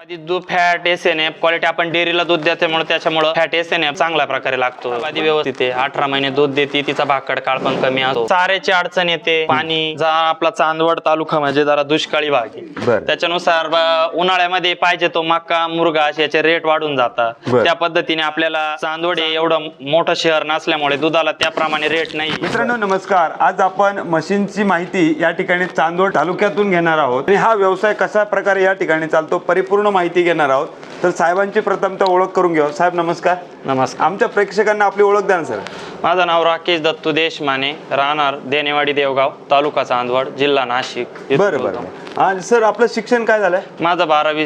दूध fat S N F quality आपण डेअरीला दूध देते म्हणून त्याच्यामुळे फॅट एस एन एफ चांगल्या प्रकारे लागतो. व्यवस्थित आहे. अठरा महिने दूध देते. तिचा भाकड काळ पण कमी असतो. चाऱ्याची अडचण येते. पाणी जा आपला चांदवड तालुका म्हणजे जरा दुष्काळी भाग आहे. त्याच्यानुसार उन्हाळ्यामध्ये पाहिजे तो मक्का मुरगा असे याचे रेट वाढून जातात. त्या पद्धतीने आपल्याला चांदवड हे एवढं मोठं शहर नसल्यामुळे दुधाला त्याप्रमाणे रेट नाही मित्रांनो नमस्कार. आज आपण मशीनची माहिती या ठिकाणी चांदवड तालुक्यातून घेणार आहोत. आणि हा व्यवसाय कशा प्रकारे या ठिकाणी चालतो परिपूर्ण माहिती घेणार आहोत. तर साहेबांची प्रथमतः ओळख करून घेऊ. साहेब नमस्कार. नमस्कार. आमच्या प्रेक्षकांना आपली ओळख द्या ना सर. माझं नाव राकेश दत्तू देशमाने राहणार देनेवाडी देवगाव तालुका चांदवड जिल्हा नाशिक. बरं. बरं. आणि सर आपलं शिक्षण काय झालंय? माझं बारावी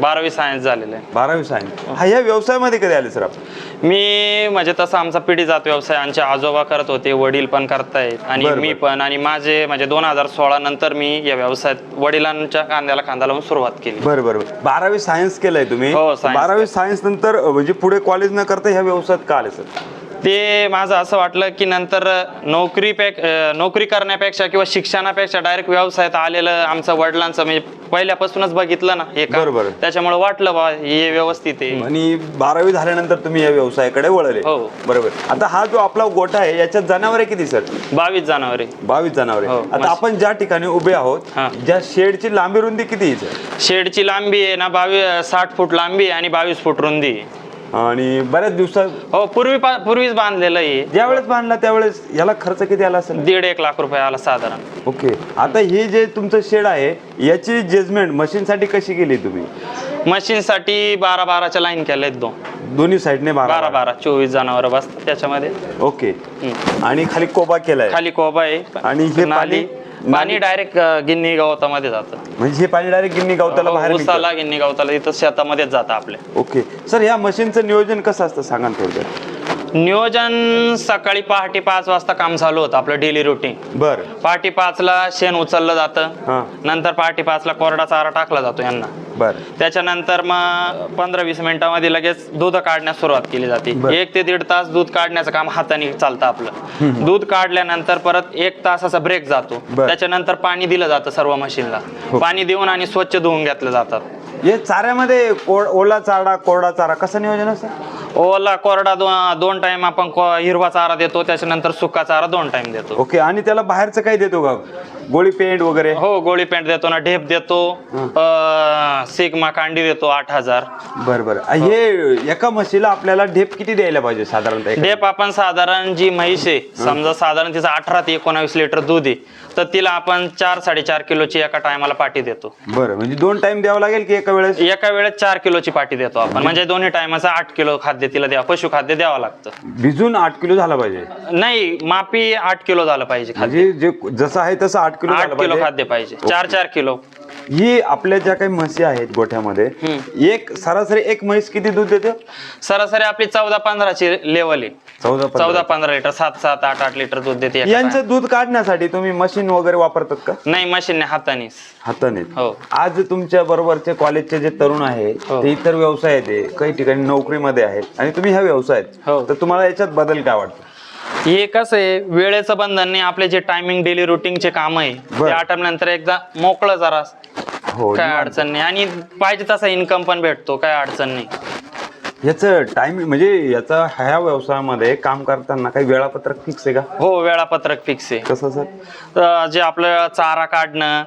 बारावी सायन्स झालेलं आहे. बारावी सायन्स हा या व्यवसायामध्ये कधी आले सर आपण? मी म्हणजे तसा आमचा पिढीजात व्यवसाय आमचे आजोबा करत होते वडील पण करतायत आणि बरं, मी बरं. पण. आणि माझे म्हणजे दोन हजार सोळा नंतर मी या व्यवसायात वडिलांच्या कांद्याला खांदा लावून सुरुवात केली. बरं बरं बरं. बारावी सायन्स केलंय तुम्ही. हो, science बारावी सायन्स नंतर म्हणजे पुढे कॉलेज न करता ह्या व्यवसायात का आले सर? ते माझं असं वाटलं की नंतर नोकरी पे अं, नोकरी करण्यापेक्षा किंवा शिक्षणापेक्षा डायरेक्ट व्यवसायात आलेलं आमचं वडिलांचं म्हणजे पहिल्यापासूनच बघितलं ना हे. बरोबर. त्याच्यामुळे वाटलं बा हे व्यवस्थित आहे आणि बारावी झाल्यानंतर तुम्ही या व्यवसायाकडे वळले हो. बरोबर आता हा जो आपला गोठा आहे याच्यात जनावरे किती सर बावीस जानेवारी बावीस जनावरे हो, आता. आपण ज्या ठिकाणी उभे आहोत. ज्या शेडची लांबी रुंदी किती? शेडची लांबी आहे ना बावीस साठ फूट लांबी आणि बावीस फूट रुंदी. आणि बऱ्याच दिवसात हो पूर्वी पूर्वीच बांधलेलं आहे. ज्यावेळेस बांधला त्यावेळेस याला खर्च किती आला असेल? दीड एक लाख रुपये आला साधारण. ओके. आता हे जे तुमचं शेड आहे याची जजमेंट मशीनसाठी कशी केली तुम्ही? मशीनसाठी बारा बाराच्या लाईन केल्या आहेत दोन. दोन्ही साईडने बारा बारा. बारा चोवीस जनावर बसतात त्याच्यामध्ये. ओके. हम्म. आणि खाली कोबा केलाय. खाली कोबा आहे. आणि हे नाली पाणी- पाणी डायरेक्ट गिन्नी गवतामध्ये जातं. म्हणजे हे पाणी डायरेक्ट गिन्नी गावताला बाहेर निघतं. हो, उसाला गिन्नी गवताला इथं शेतामध्येच जातं आपल्या ओके. सर या मशीनचं नियोजन कसं असतं? सांगा ना थोडक्यात. नियोजन सकाळी पहाटे पाच वाजता काम चालू होतं आपलं डेली रुटीन बर. पहाटे पाचला शेण उचललं जातं हा. नंतर पहाटे पाचला कोरडा चारा टाकला जातो यांना. बर. त्याच्यानंतर मग पंधरा वीस मिनिटामध्ये लगेच दूध काढण्यास सुरुवात केली जाते. बर. एक ते दीड तास दूध काढण्याचं काम हाताने चालतं आपलं. दूध काढल्यानंतर परत एक तासाचा ब्रेक जातो. बर. त्याच्यानंतर पाणी दिलं जातं सर्व मशीनला हो. पाणी देऊन आणि स्वच्छ धुवून घेतलं जातात हे चाऱ्यामध्ये ओला चारा कोरडा चारा कसं नियोजन असतं ओला कोरडा दो, दोन टाइम आपण को- हिरवा चारा देतो त्याच्यानंतर सुका चारा दोन टाइम देतो. ओके आणि त्याला बाहेरचं काही देतो का? गोळी पेंट वगैरे? हो गोळी पेंट देतो ना ढेप देतो अं, सिग्मा कांडी देतो आठ हजार. बर बर. हे एका म्हशीला आपल्याला ढेप किती द्यायला पाहिजे साधारणतः एका- डेप आपण साधारण जी म्हैस आहे समजा साधारण तिचं अठरा ते एकोणावीस लिटर दूध आहे तर तिला आपण चार साडेचार किलोची एका टायमाला पाठी देतो. बरं म्हणजे दोन टाइम द्यावं लागेल की एका वेळेस? एका वेळेत चार किलोची पाठी देतो आपण. म्हणजे दोन्ही टायमाचं आठ किलो खाद्य तिला द्यावं पशुखाद्य द्यावं लागतं. भिजून आठ किलो झाला पाहिजे. नाही मापी आठ किलो झालं पाहिजे खाद्य. म्हणजे जे जसं आहे तसं आठ किलो आठ झालं किलो पाहिजे. खाद्य पाहिजे. चार चार किलो. ही आपल्या ज्या काही म्हशी आहेत गोठ्यामध्ये एक सरासरी एक म्हैस किती दूध देते सरासरी आपली चौदा पंधराची लेवल आहे चौदा चौदा पंधरा. लिटर सात सात आठ आठ लिटर दूध देते एका यांचं दूध काढण्यासाठी तुम्ही मशीन वगैरे वापरतात का. नाही मशीनने हातानेच हाताने हो आज तुमच्या बरोबरचे कॉलेजचे जे तरुण आहे हो. ते इतर व्यवसाय आहे काही ठिकाणी नोकरीमध्ये आहेत आणि तुम्ही ह्या व्यवसायात हो. तर तुम्हाला याच्यात बदल काय वाटतं हे कसं आहे वेळेचं बंधन नाही आपले जे टायमिंग डेली रुटीनचे काम आहे बर. ते आटपल्यानंतर एकदा मोकळं जरा हो काय अडचण नाही. आणि पाहिजे तसा इन्कम पण भेटतो काय अडचण नाही. याचं टाइम म्हणजे याचा ह्या व्यवसायामध्ये काम करताना काही वेळापत्रक फिक्स आहे का? हो वेळापत्रक फिक्स आहे. कसं सर? तर जे आपलं चारा काढणं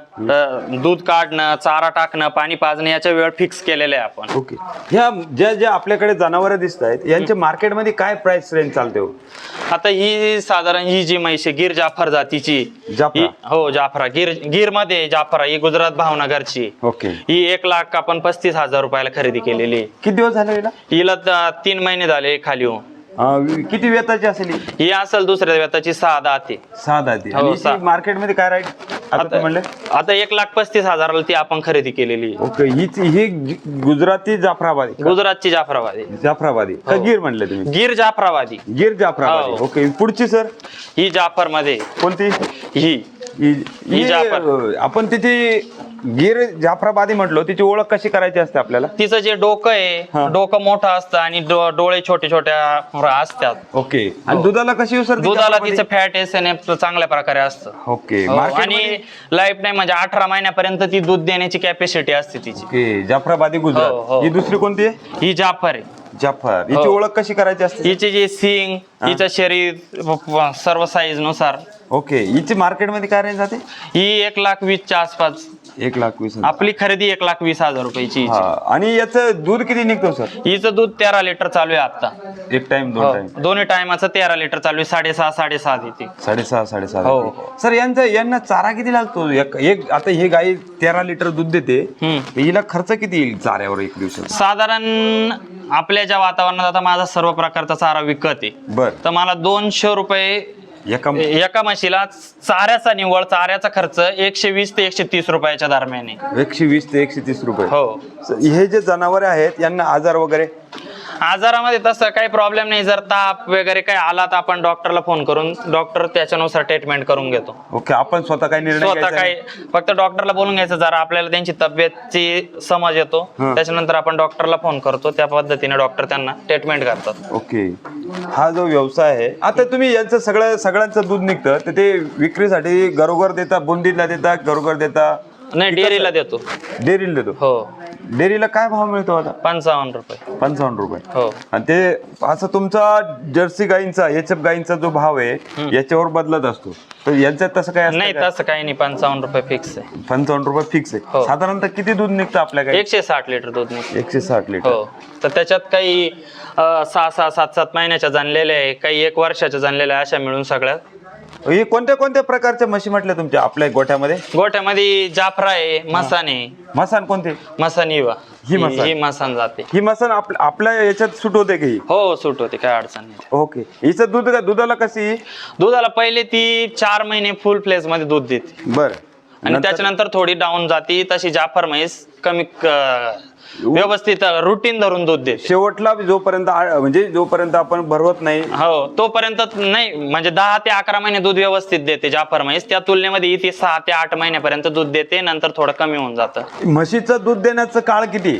दूध काढणं चारा टाकणं पाणी पाजणं याच्या वेळ फिक्स केलेले आहे आपण. ओके. ह्या ज्या ज्या आपल्याकडे जनावरं दिसत आहेत यांच्या मार्केटमध्ये काय प्राइस रेंज चालते हो? आता ही साधारण ही जी म्हैस आहे गिर जाफर जातीची जाफरा. ही- हो जाफरा. गिर गिरमध्ये जाफरा ही गुजरात भावनगरची. ओके. ही एक लाख आपण पस्तीस हजार रुपयाला खरेदी केलेली आहे. किती दिवस झाले हिला? हिला त- तीन महिने झाले खाली होऊन अं, किती वेताची असेल ही? ही असेल दुसऱ्या व्यताची सहा दहा ते. सहा दाती हो, आणि सहा. मार्केटमध्ये काय राईट आता तू म्हणले? आता एक लाख पस्तीस हजाराला ती आपण खरेदी केलेली आहे. ओके हीच ही गु- गुजराती जाफराबादी? गुजरातची जाफराबादी. जाफराबादी. का गिर म्हणले तुम्ही? गिर जाफराबादी. गिर जाफराबादी. हो. ओके पुढची सर? ही जाफरमध्ये कोणती? ही. ही- ही ही, जाफर. आपण तिची गिर जाफराबादी म्हटलो तिची ओळख कशी करायची असते आपल्याला? तिचं जे डोकं हा. आहे डोकं मोठं असतं आणि डो- डोळे छोटे छोट्या असतात. ओके. आणि दुधाला कशी हो सर ती दुधाला? तिचं फॅट एस एन एफ चांगल्या प्रकारे असतं. ओके. हो, आणि लाईफ नाही म्हणजे अठरा महिन्यापर्यंत ती दूध देण्याची कॅपॅसिटी असते तिची. ओके. जाफराबादी हो, हो. गुजरात ही दुसरी कोणती आहे? ही जाफर आहे. जाफर. हिची हो. ओळख कशी करायची असते? हिचे जे सिंग हिचं शरीर सर्व साईजनुसार ओके हिची मार्केटमध्ये काय रेंज जाते ही एक लाख वीसच्या आसपास एक लाख वीस हजार. आपली खरेदी एक लाख वीस हजार रुपयाची हिची. हा आणि याचं दूध किती निघतो सर हिचं दूध तेरा लिटर चालू आहे आता एक टाइम दोन हो. टाइम दोन्ही टायमाचं तेरा लिटर चालू आहे साडेसहा साडेसहा देते साडेसहा साडेसहा हो. हो. सर यांचं यांना चारा किती लागतो एक एक- आता ही गाई तेरा लिटर दूध देते हम्म. हिला खर्च किती येईल चाऱ्यावर एक दिवसात साधारण आपल्या ज्या वातावरणात आता माझा सर्व प्रकारचा चारा विकत आहे बर तर मला दोनशे रुपये एका एका म्हशीला चाऱ्याचा निव्वळ चाऱ्याचा खर्च एकशे वीस ते एकशे तीस रुपयाच्या दरम्यान आहे. एकशे वीस ते एकशे तीस रुपये. हो. हे जे जनावरे आहेत यांना आजार वगैरे? आजारामध्ये तसं काही प्रॉब्लेम नाही. जर ताप वगैरे काही आला तर आपण डॉक्टरला फोन करून डॉक्टर त्याच्यानुसार ट्रीटमेंट करून घेतो. ओके आपण स्वतः काही निर्णय स्वतः घ्यायचा काही नाही? फक्त डॉक्टरला बोलून घ्यायचं. जरा आपल्याला त्यांची तब्येतची समज येतो. त्याच्यानंतर आपण डॉक्टरला फोन करतो. त्या पद्धतीने डॉक्टर त्यांना ट्रीटमेंट करतात. ओके. हा जो व्यवसाय आहे आता तुम्ही यांचं सगळं सगळ्यांचं दूध निघतं तर ते विक्रीसाठी घरोघर देता बुंदीला देता घरोघर देता? नाही डेअरीला देतो. डेअरीला देतो. हो. डेअरीला काय भाव मिळतो आता? पंचावन्न रुपये. पंचावन्न रुपये. हो. आणि ते असं तुमचा जर्सी गाईंचा एच एफ गाईंचा जो भाव आहे याच्यावर बदलत असतो. तर यांच्यात तसं काय असतं नाही का? तसं काही नाही. पंचावन्न रुपये फिक्स आहे. पंचावन्न रुपये फिक्स आहे. हो. साधारणतः किती दूध निघतं आपल्या गाई एकशे साठ लिटर दूध निघतं. एकशे साठ लिटर हो. तर त्याच्यात काही अं, सहा सहा सात सात महिन्याच्या जाणलेल्या आहे काही एक वर्षाच्या जाणलेल्या आहे, अशा मिळून सगळ्या हे कोणत्या कोणत्या प्रकारच्या म्हशी म्हटल्या तुमच्या आपल्या गोठ्यामध्ये? गोठ्यामध्ये जाफरा आहे मसान आहे. मसान कोणते? मसान इवा ही मसान. ही मसान जाते. ही मसान आप- आपल्या याच्यात सूट होते का ही? हो सूट होते काय अडचण नाही. ओके. हिचं दूध का दुधाला कशी दुधाला पहिले ती चार महिने फुल फ्लेजमध्ये दूध देते. बर. आणि त्याच्यानंतर थोडी डाऊन जाती तशी जाफर म्हैस कमी क- व्यवस्थित रुटीन धरून दूध देते. शेवटला जोपर्यंत आ- म्हणजे जोपर्यंत आपण भरवत नाही हो तोपर्यंत नाही म्हणजे दहा ते अकरा महिने दूध व्यवस्थित देते जाफर म्हैस. त्या तुलनेमध्ये ती सहा ते आठ महिन्यापर्यंत दूध देते नंतर थोडं कमी होऊन जातं. म्हशीचं दूध देण्याचं काळ किती?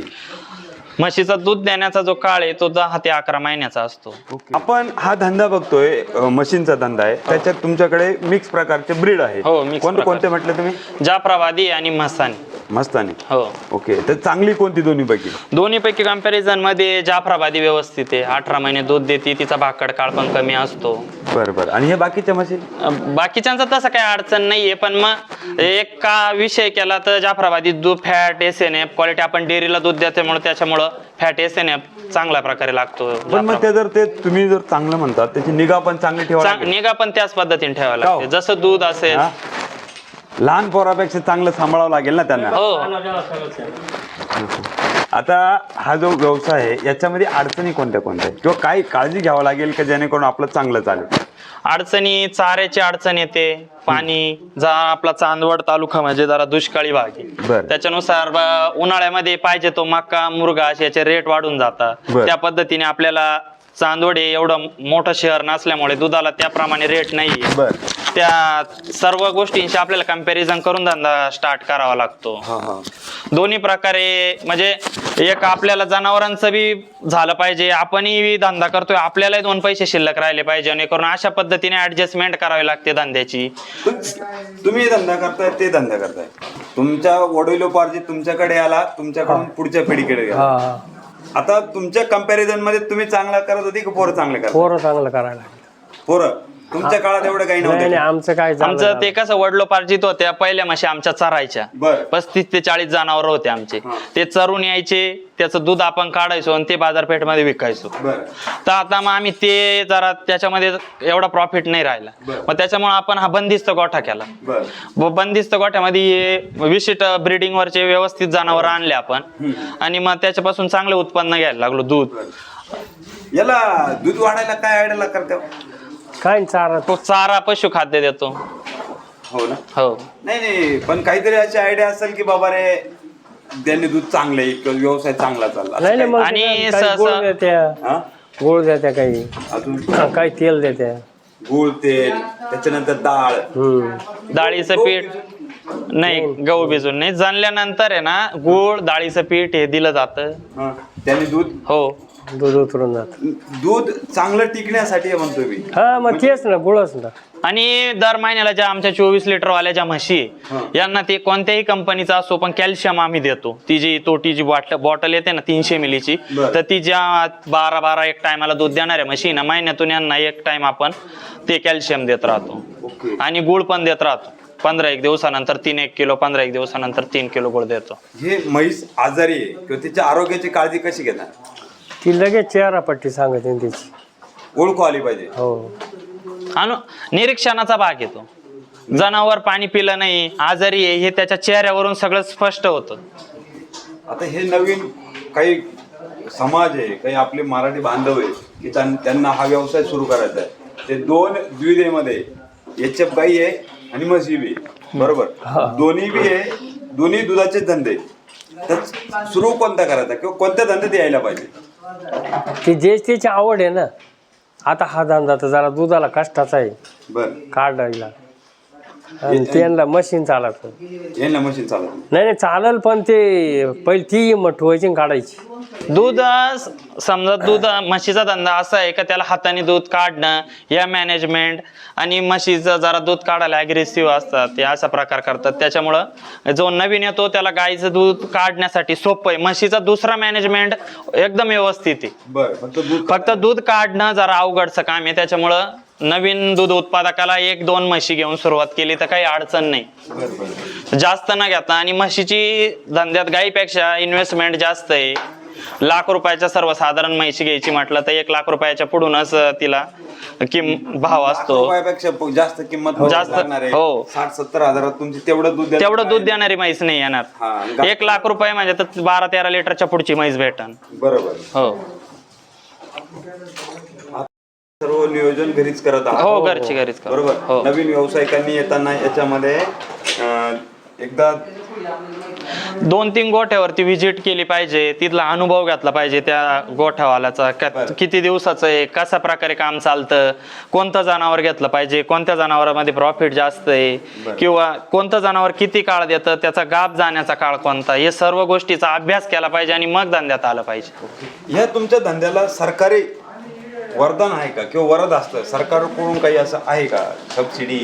म्हशीचा दूध देण्याचा जो काळ आहे तो दहा ते अकरा महिन्याचा असतो. आपण हा धंदा बघतोय अ, मशीनचा धंदा आहे. त्याच्यात तुमच्याकडे मिक्स प्रकारचे ब्रीड आहे हो, mix कोणते. कोणते म्हटले तुम्ही? जाफराबादी आणि मसानी मस्तानी हो. ओके तर चांगली कोणती दोन्ही पैकी दोन्ही पैकी कंपॅरिझनमध्ये जाफराबादी व्यवस्थित आहे. अठरा महिने दूध देते तिचा भाकड काळ पण कमी असतो. बरं बरं. आणि हे बाकीच्या म्हशी अं, बाकीच्यांचा तसं काही अडचण नाहीये पण मग एक का विषय केला तर जाफराबादी दूध fat S N F quality आपण डेअरीला दूध देते म्हणून त्याच्यामुळं फॅट एस एन एफ चांगल्या प्रकारे लागतो पण मग ते जर ते तुम्ही जर चांगलं म्हणतात त्याची निगा पण चांगली ठेवा निगा पण त्याच पद्धतीने ठेवावी का हो? लागते. जसं दूध असेल? लहान पोरापेक्षा चांगलं सांभाळावं लागेल ना त्यांना. हो. आता हा जो व्यवसाय आहे याच्यामध्ये अडचणी कोणत्या कोणत्या आहेत? किंवा काय काळजी घ्यावं लागेल का जेणेकरून आपलं चांगलं चालेल? अडचणी चाऱ्याची अडचण येते पाणी जा आपला चांदवड तालुका म्हणजे जरा दुष्काळी भाग आहे. बरं. त्याच्यानुसार ब- उन्हाळ्यामध्ये पाहिजे तो मका मुरगा असे याचे रेट वाढून जातात. बरं. त्या पद्धतीने आपल्याला चांदवड हे एवढं मोठं शहर नसल्यामुळे दुधाला त्याप्रमाणे रेट नाही बर. त्या सर्व गोष्टींशी आपल्याला कंपॅरिझन करून धंदा स्टार्ट करावा लागतो. हा हा. दोन्ही प्रकारे म्हणजे एक आपल्याला जनावरांचं बी झालं पाहिजे आपणही धंदा करतोय आपल्यालाही दोन पैसे शिल्लक राहिले पाहिजे जेणेकरून अशा पद्धतीने ऍडजस्टमेंट करावी लागते धंद्याची. तुम्ही धंदा करताय ते धंदा करताय. तुमच्या वडिलोपार्जित तुमच्याकडे आला तुमच्याकडून पुढच्या पिढीकडे गेला. हा आता तुमच्या कंपॅरिझनमध्ये तुम्ही चांगला करत होती की पोरं चांगले करत पोरं चांगलं करायला. पोरं तुमच्या काळात एवढं काही नाही नव्हतं. नाही आमचं काय आमचं ते कसं वडलोपार्जित होत्या पहिल्या म्हशी आमच्या चरायच्या. बर. पस्तीस ते चाळीस जनावर होते आमचे. ते चरून यायचे त्याचं दूध आपण काढायचो आणि ते बाजारपेठमध्ये विकायचो. बर. तर आता मग आम्ही ते जरा त्याच्यामध्ये एवढा प्रॉफिट नाही राहिला. बरं. मग त्याच्यामुळे आपण हा बंदिस्त गोठा केला. बर. बंदिस्त गोठ्यामध्ये हे विशिष्ट ब्रीडिंग वरचे व्यवस्थित जनावर आणले आपण. आणि मग त्याच्यापासून चांगले उत्पन्न घ्यायला लागलो दूध. याला दूध वाढायला काय आयडिया करता? काय चारा? तो चारा पशु खाद्य देतो. हो ना? हो. नाही नाही पण काहीतरी अशी आयडिया असेल की बाबा रे त्यांनी दूध चांगलं आहे किंवा व्यवसाय चांगला चालला. असं नाही नाही मग आणि ते काही सहसा- गुळ देत्या. हा? गुळ देत्या काही. अजून? काही तेल देत्या. गूळ तेल त्याच्यानंतर डाळ. हम्म. डाळीचं पीठ नाही गहू भिजून नाही जाणल्यानंतर आहे ना गूळ डाळीचं पीठ हे दिलं जातं. हा. त्याने दूध हो. दूध उतरून जात. दूध चांगलं टिकण्यासाठी आहे म्हणतो मी. हा मग तेच ना गुळच ना. आणि दर महिन्याला ज्या आमच्या चोवीस लिटर वाल्या ज्या म्हशी आहे. यांना ते कोणत्याही कंपनीचा असो पण कॅल्शियम आम्ही देतो. ती जी तोटी जी बॉटल बॉटल येते ना तीनशे मिलीची बरं. तर ती ज्या बारा बारा एक टायमाला दूध देणाऱ्या म्हशी ना महिन्यातून यांना एक टाइम आपण ते कॅल्शियम देत राहतो. ओके. आणि गुळ पण देत राहतो. पंधरा एक दिवसानंतर तीन एक किलो पंधरा एक दिवसानंतर तीन किलो गुळ देतो. हे म्हैस आजारी आहे किंवा तिच्या आरोग्याची काळजी कशी घेणार? ती लगेच चेहरा पट्टी सांगते ना त्याची ओळखू आली पाहिजे. हो. अनु निरीक्षणाचा भाग येतो. जनावर पाणी पिलं नाही आजारी आहे हे त्याच्या चेहऱ्यावरून सगळं स्पष्ट होतं. आता हे नवीन काही समाज आहे काही आपले मराठी बांधव आहे की त्यां- त्यांना हा व्यवसाय सुरू करायचा आहे. ते दोन द्विधेमध्ये एच एफ गाई आहे आणि म्हशी बी आहे. बरोबर? दोन्ही बी आहे दोन्ही दुधाचे धंदे. तर सुरू कोणता करायचा? किंवा कोणत्या धंद्यात यायला पाहिजे? ती जे त्याची आवड आहे ना आता हा धंदा तर जरा दुधाला कष्टाचा आहे. बर. काढायला. आणि त्यांना मशीन चालत यांना मशीन चालत नाही नाही चालेल पण ते पहिले ती हिंमत ठेवायची आणि काढायची. दूध अं, स- समजा दूध अं, म्हशीचा धंदा असा आहे का त्याला हाताने दूध काढणं या मॅनेजमेंट आणि म्हशीचं जरा दूध काढायला अग्रेसिव्ह असतात ते असा प्रकार करतात. त्याच्यामुळं जो नवीन येतो त्याला गाईचं दूध काढण्यासाठी सोपं आहे. म्हशीचा दुसरा मॅनेजमेंट एकदम व्यवस्थित आहे. बर फक्त दूध फक्त दूध काढणं जरा अवघडचं काम आहे. त्याच्यामुळं नवीन दूध उत्पादकाला एक दोन म्हशी घेऊन सुरुवात केली तर काही अडचण नाही. जास्त न घेता आणि म्हशीची धंद्यात गाईपेक्षा इन्व्हेस्टमेंट जास्त आहे. लाख रुपयाच्या सर्वसाधारण म्हशी घ्यायची म्हटलं तर एक लाख रुपयाच्या पुढूनच तिला किम भाव असतो. जास्त किंमत जास्त-. हो. साठ सत्तर हजारात तुमची तेवढं दूध तेवढं दूध. देणारी म्हैस नाही येणार. एक लाख रुपये म्हणजे तर बारा तेरा लिटरच्या पुढची म्हैस भेटन. बरोबर. हो. सर्व नियोजन घरीच करत आहात. हो घरची घरीच. बरोबर. हो. नवीन व्यावसायिकांनी येताना याच्यामध्ये अं, एकदा दोन तीन गोठ्यावरती व्हिजिट केली पाहिजे. तिथला अनुभव घेतला पाहिजे त्या गोठ्यावाल्याचा. क- किती दिवसाचं आहे? कशा प्रकारे काम चालतं? कोणतं जनावर घेतलं पाहिजे? कोणत्या जनावरांमध्ये प्रॉफिट जास्त आहे? किंवा कोणतं जनावर किती काळ देतं? त्याचा गाप जाण्याचा काळ कोणता? हे सर्व गोष्टीचा अभ्यास केला पाहिजे आणि मग धंद्यात आलं पाहिजे. ह्या तुमच्या धंद्याला सरकारी वरदान आहे का? किंवा वरद असतं? सरकारकडून काही असं आहे का? सबसिडी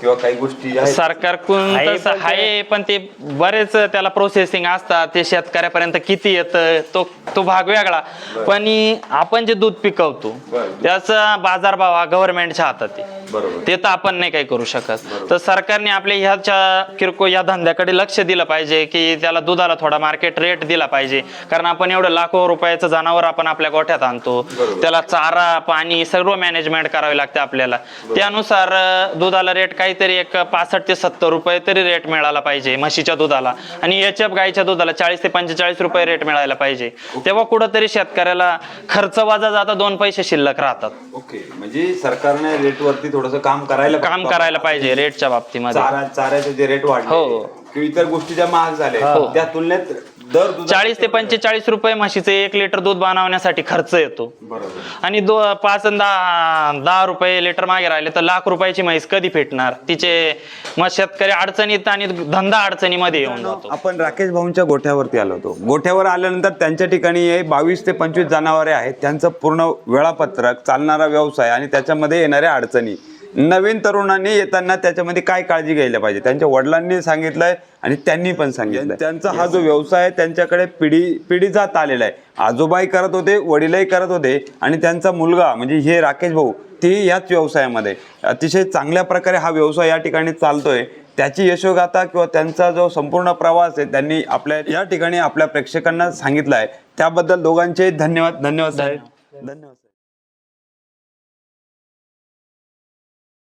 किंवा काही गोष्टी आहेत? सरकारकडून आहे तसं पण ते- आहे पण ते बरेच त्याला प्रोसेसिंग असतात. ते शेतकऱ्यापर्यंत किती येतं तो तो भाग वेगळा. पण आपण जे दूध पिकवतो बरं. त्याचा बाजारभाव हा गव्हर्नमेंटच्या हातात आहे. ते तर आपण नाही काही करू शकत. तर सरकारने आपल्या ह्याच्या किरकोळ या धंद्याकडे लक्ष दिलं पाहिजे की त्याला दुधाला थोडा मार्केट रेट दिला पाहिजे. कारण आपण एवढं लाखो रुपयाचं जनावर आपण आपल्या गोठ्यात आणतो. त्याला चारा पाणी सर्व मॅनेजमेंट करावे लागते आपल्याला. त्यानुसार दुधाला रेट काहीतरी एक पासष्ट ते सत्तर रुपये तरी रेट मिळाला पाहिजे म्हशीच्या दुधाला. आणि एच एफ दुधाला चाळीस ते पंचेचाळीस रुपये रेट मिळायला पाहिजे. तेव्हा कुठंतरी शेतकऱ्याला खर्च वाजा जाता दोन पैसे शिल्लक राहतात. ओके. म्हणजे सरकारने रेटवरती थोडस काम करायला काम करायला पाहिजे रेटच्या बाबतीमध्ये. चारा चाऱ्याचे जे रेट वाढले हो. किंवा इतर गोष्टी ज्या महाग झाल्या त्या तुलनेत दर चाळीस ते पंचेचाळीस रुपये म्हशीचे एक लिटर दूध बनवण्यासाठी खर्च येतो. बरोबर. आणि दो पाच आणि दहा दहा रुपये लिटर मागे राहिले तर लाख रुपयाची म्हैस कधी फेटणार? तिचे मग शेतकरी अडचणीत आणि धंदा अडचणीमध्ये येऊन जातो. आपण राकेश भाऊंच्या गोठ्यावरती आलो होतो. गोठ्यावर आल्यानंतर त्यांच्या ठिकाणी हे बावीस ते पंचवीस जनावरे आहेत. त्यांचं पूर्ण वेळापत्रक चालणारा व्यवसाय आणि त्याच्यामध्ये येणाऱ्या अडचणी. नवीन तरुणांनी येताना त्याच्यामध्ये काय काळजी घ्यायला पाहिजे? त्यांच्या वडिलांनी सांगितलंय आणि त्यांनी पण सांगितलं त्यांचा हा जो व्यवसाय आहे त्यांच्याकडे पिढी पिढी जात आलेला आहे. आजोबाई करत होते वडीलही करत होते आणि त्यांचा मुलगा म्हणजे हे राकेश भाऊ ते याच व्यवसायामध्ये. अतिशय चांगल्या प्रकारे हा व्यवसाय या ठिकाणी चालतोय. त्याची यशोगाथा किंवा त्यांचा जो संपूर्ण प्रवास आहे त्यांनी आपल्या या ठिकाणी आपल्या प्रेक्षकांना सांगितला आहे त्याबद्दल दोघांचे धन्यवाद धन्यवाद साहेब. धन्यवाद.